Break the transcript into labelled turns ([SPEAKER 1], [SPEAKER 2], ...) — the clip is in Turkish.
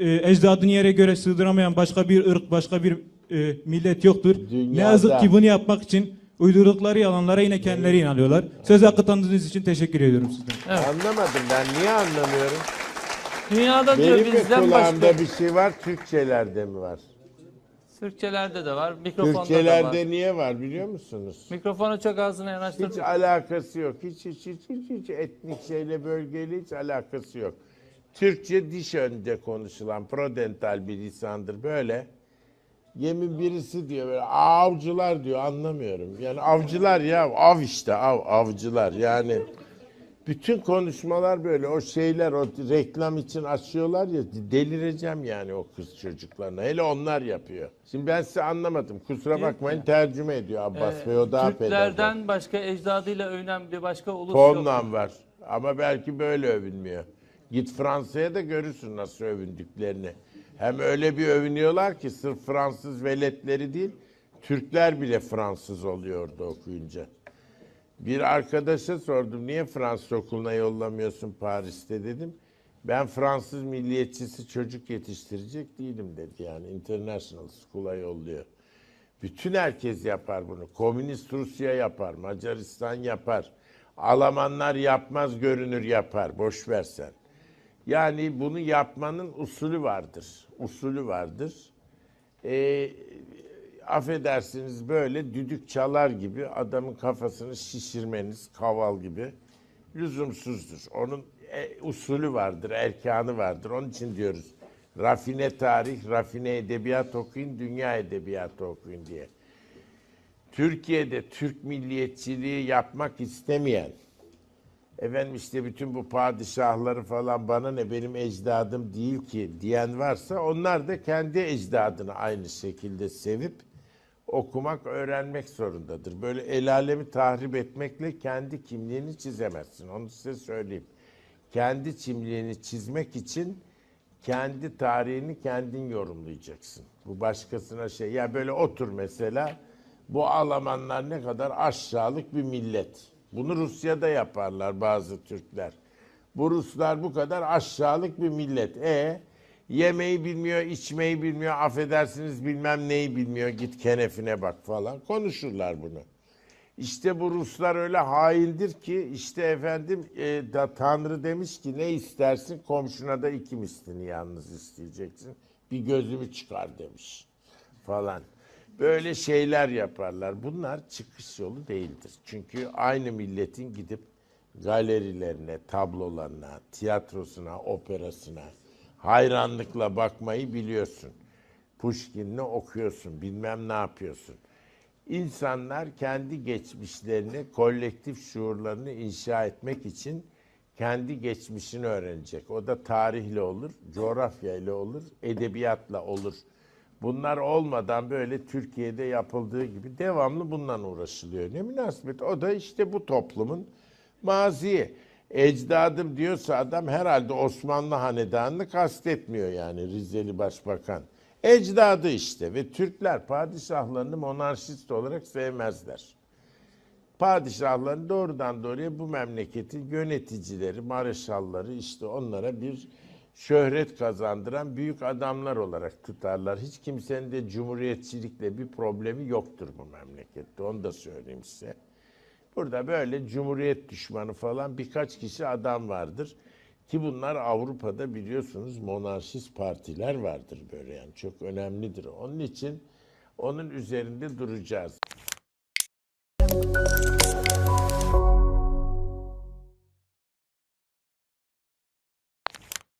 [SPEAKER 1] ecdadını yere göre sığdıramayan başka bir ırk, başka bir e, millet yoktur. Ne
[SPEAKER 2] Dünyada-
[SPEAKER 1] yazık ki bunu yapmak için uydurdukları yalanlara yine kendileri inanıyorlar. Söz hakkı tanıdığınız için teşekkür ediyorum sizden.
[SPEAKER 2] Anlamadım ben niye anlamıyorum?
[SPEAKER 3] Dünyada diyor
[SPEAKER 2] Benim de
[SPEAKER 3] bizden
[SPEAKER 2] kulağımda
[SPEAKER 3] başka.
[SPEAKER 2] bir şey var Türkçelerde mi var?
[SPEAKER 3] Türkçelerde de var, mikrofonda da var.
[SPEAKER 2] Türkçelerde niye var biliyor musunuz?
[SPEAKER 3] Mikrofonu çok ağzına
[SPEAKER 2] Hiç
[SPEAKER 3] yanaştır.
[SPEAKER 2] alakası yok. Hiç hiç hiç hiç, hiç etnik şeyle bölgeyle hiç alakası yok. Türkçe diş önünde konuşulan prodental bir lisandır böyle. Yemin birisi diyor böyle avcılar diyor anlamıyorum. Yani avcılar ya av işte av avcılar yani. Bütün konuşmalar böyle o şeyler o reklam için açıyorlar ya delireceğim yani o kız çocuklarına. Hele onlar yapıyor. Şimdi ben size anlamadım. Kusura bakmayın tercüme ediyor Abbas
[SPEAKER 3] Ee,
[SPEAKER 2] Bey o daha pedagog.
[SPEAKER 3] Türklerden başka ecdadıyla bir başka ulus yok.
[SPEAKER 2] Tonla var. Ama belki böyle övünmüyor. Git Fransa'ya da görürsün nasıl övündüklerini. Hem öyle bir övünüyorlar ki sırf Fransız veletleri değil, Türkler bile Fransız oluyor orada okuyunca. Bir arkadaşa sordum niye Fransız okuluna yollamıyorsun Paris'te dedim. Ben Fransız milliyetçisi çocuk yetiştirecek değilim dedi yani international school'a yolluyor. Bütün herkes yapar bunu. Komünist Rusya yapar, Macaristan yapar. Almanlar yapmaz görünür yapar. Boş versen. Yani bunu yapmanın usulü vardır. Usulü vardır. Ee, affedersiniz böyle düdük çalar gibi adamın kafasını şişirmeniz kaval gibi lüzumsuzdur. Onun e, usulü vardır, erkanı vardır. Onun için diyoruz rafine tarih, rafine edebiyat okuyun, dünya edebiyatı okuyun diye. Türkiye'de Türk milliyetçiliği yapmak istemeyen, efendim işte bütün bu padişahları falan bana ne benim ecdadım değil ki diyen varsa onlar da kendi ecdadını aynı şekilde sevip okumak, öğrenmek zorundadır. Böyle el alemi tahrip etmekle kendi kimliğini çizemezsin. Onu size söyleyeyim. Kendi kimliğini çizmek için kendi tarihini kendin yorumlayacaksın. Bu başkasına şey. Ya böyle otur mesela. Bu Almanlar ne kadar aşağılık bir millet. Bunu Rusya'da yaparlar bazı Türkler. Bu Ruslar bu kadar aşağılık bir millet. E yemeği bilmiyor, içmeyi bilmiyor, affedersiniz bilmem neyi bilmiyor. Git kenefine bak falan. Konuşurlar bunu. İşte bu Ruslar öyle haindir ki işte efendim e, da Tanrı demiş ki ne istersin komşuna da iki mislini yalnız isteyeceksin. Bir gözümü çıkar demiş falan. Böyle şeyler yaparlar. Bunlar çıkış yolu değildir. Çünkü aynı milletin gidip galerilerine, tablolarına, tiyatrosuna, operasına hayranlıkla bakmayı biliyorsun. Pushkin'le okuyorsun, bilmem ne yapıyorsun. İnsanlar kendi geçmişlerini, kolektif şuurlarını inşa etmek için kendi geçmişini öğrenecek. O da tarihle olur, coğrafyayla olur, edebiyatla olur. Bunlar olmadan böyle Türkiye'de yapıldığı gibi devamlı bundan uğraşılıyor. Ne münasebet? O da işte bu toplumun maziyi. Ecdadım diyorsa adam herhalde Osmanlı hanedanını kastetmiyor yani Rizeli Başbakan. Ecdadı işte ve Türkler padişahlarını monarşist olarak sevmezler. Padişahların doğrudan doğruya bu memleketin yöneticileri, mareşalları işte onlara bir şöhret kazandıran büyük adamlar olarak tutarlar. Hiç kimsenin de cumhuriyetçilikle bir problemi yoktur bu memlekette. Onu da söyleyeyim size. Burada böyle cumhuriyet düşmanı falan birkaç kişi adam vardır. Ki bunlar Avrupa'da biliyorsunuz monarşist partiler vardır böyle yani çok önemlidir. Onun için onun üzerinde duracağız.